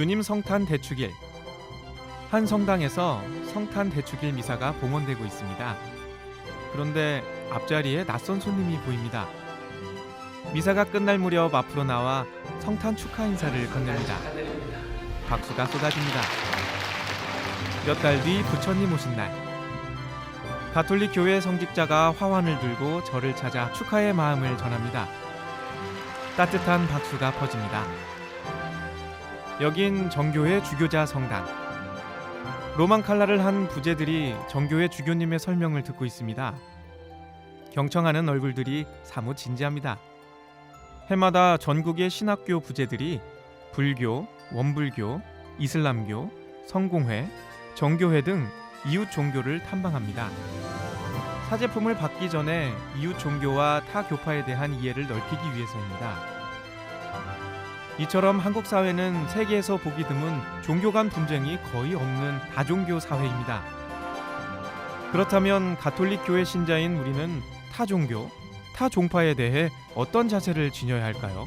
주님 성탄 대축일 한 성당에서 성탄 대축일 미사가 봉헌되고 있습니다. 그런데 앞자리에 낯선 손님이 보입니다. 미사가 끝날 무렵 앞으로 나와 성탄 축하 인사를 건넵니다. 박수가 쏟아집니다. 몇 달 뒤 부처님 오신 날 가톨릭 교회 성직자가 화환을 들고 저를 찾아 축하의 마음을 전합니다. 따뜻한 박수가 퍼집니다. 여긴 정교회 주교자 성당. 로만 칼라를 한 부제들이 정교회 주교님의 설명을 듣고 있습니다. 경청하는 얼굴들이 사뭇 진지합니다. 해마다 전국의 신학교 부제들이 불교, 원불교, 이슬람교, 성공회, 정교회 등 이웃 종교를 탐방합니다. 사제품을 받기 전에 이웃 종교와 타 교파에 대한 이해를 넓히기 위해서입니다. 이처럼 한국 사회는 세계에서 보기 드문 종교 간 분쟁이 거의 없는 다종교 사회입니다. 그렇다면 가톨릭 교회 신자인 우리는 타 종교, 타 종파에 대해 어떤 자세를 지녀야 할까요?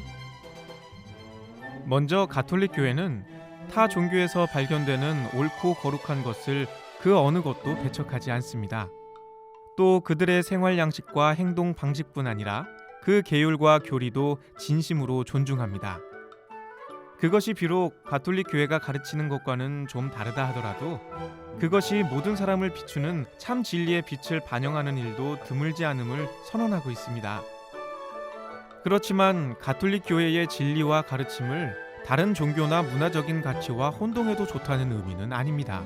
먼저 가톨릭 교회는 타 종교에서 발견되는 옳고 거룩한 것을 그 어느 것도 배척하지 않습니다. 또 그들의 생활 양식과 행동 방식뿐 아니라 그 계율과 교리도 진심으로 존중합니다. 그것이 비록 가톨릭 교회가 가르치는 것과는 좀 다르다 하더라도 그것이 모든 사람을 비추는 참 진리의 빛을 반영하는 일도 드물지 않음을 선언하고 있습니다. 그렇지만 가톨릭 교회의 진리와 가르침을 다른 종교나 문화적인 가치와 혼동해도 좋다는 의미는 아닙니다.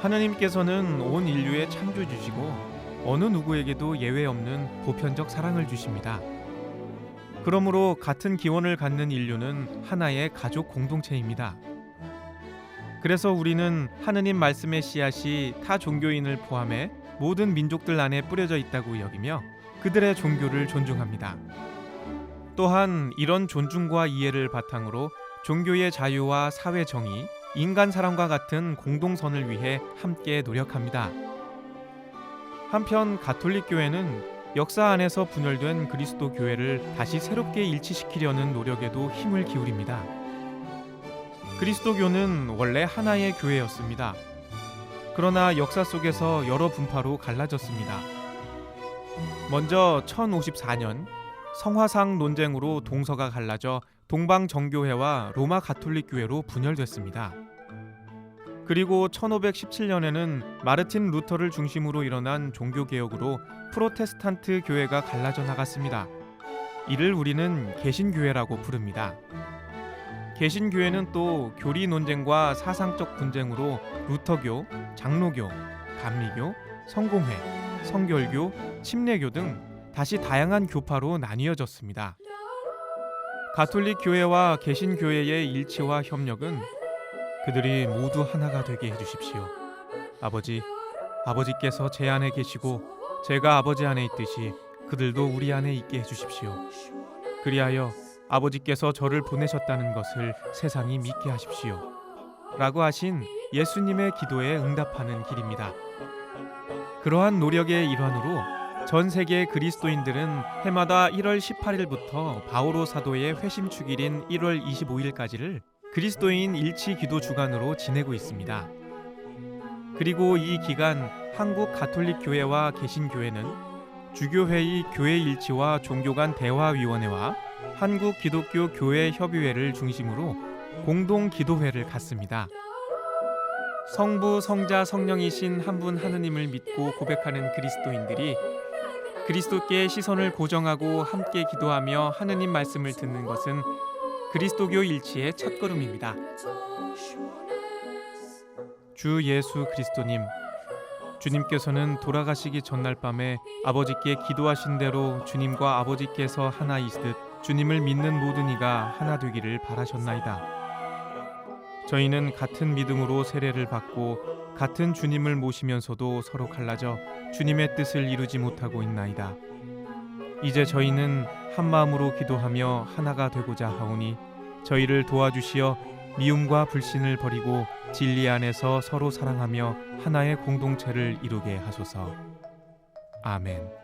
하느님께서는 온 인류의 창조주시고 어느 누구에게도 예외 없는 보편적 사랑을 주십니다. 그러므로 같은 기원을 갖는 인류는 하나의 가족 공동체입니다. 그래서 우리는 하느님 말씀의 씨앗이 타 종교인을 포함해 모든 민족들 안에 뿌려져 있다고 여기며 그들의 종교를 존중합니다. 또한 이런 존중과 이해를 바탕으로 종교의 자유와 사회 정의, 인간 사랑과 같은 공동선을 위해 함께 노력합니다. 한편 가톨릭 교회는 역사 안에서 분열된 그리스도 교회를 다시 새롭게 일치시키려는 노력에도 힘을 기울입니다. 그리스도교는 원래 하나의 교회였습니다. 그러나 역사 속에서 여러 분파로 갈라졌습니다. 먼저 1054년 성화상 논쟁으로 동서가 갈라져 동방 정교회와 로마 가톨릭 교회로 분열됐습니다. 그리고 1517년에는 마르틴 루터를 중심으로 일어난 종교 개혁으로 프로테스탄트 교회가 갈라져 나갔습니다. 이를 우리는 개신교회라고 부릅니다. 개신교회는 또 교리 논쟁과 사상적 분쟁으로 루터교, 장로교, 감리교, 성공회, 성결교, 침례교 등 다시 다양한 교파로 나뉘어졌습니다. 가톨릭 교회와 개신교회의 일치와 협력은 그들이 모두 하나가 되게 해주십시오. 아버지, 아버지께서 제 안에 계시고 제가 아버지 안에 있듯이 그들도 우리 안에 있게 해주십시오. 그리하여 아버지께서 저를 보내셨다는 것을 세상이 믿게 하십시오. 라고 하신 예수님의 기도에 응답하는 길입니다. 그러한 노력의 일환으로 전 세계 그리스도인들은 해마다 1월 18일부터 바오로 사도의 회심 축일인 1월 25일까지를 그리스도인 일치 기도 주간으로 지내고 있습니다. 그리고 이 기간 한국 가톨릭 교회와 개신교회는 주교회의 교회 일치와 종교 간 대화 위원회와 한국 기독교 교회 협의회를 중심으로 공동 기도회를 갖습니다. 성부, 성자, 성령이신 한 분 하느님을 믿고 고백하는 그리스도인들이 그리스도께 시선을 고정하고 함께 기도하며 하느님 말씀을 듣는 것은 그리스도교 일치의 첫걸음입니다. 주 예수 그리스도님, 주님께서는 돌아가시기 전날 밤에 아버지께 기도하신 대로 주님과 아버지께서 하나이시듯 주님을 믿는 모든 이가 하나 되기를 바라셨나이다. 저희는 같은 믿음으로 세례를 받고 같은 주님을 모시면서도 서로 갈라져 주님의 뜻을 이루지 못하고 있나이다. 이제 저희는 한 마음으로 기도하며 하나가 되고자 하오니 저희를 도와주시어 미움과 불신을 버리고 진리 안에서 서로 사랑하며 하나의 공동체를 이루게 하소서. 아멘.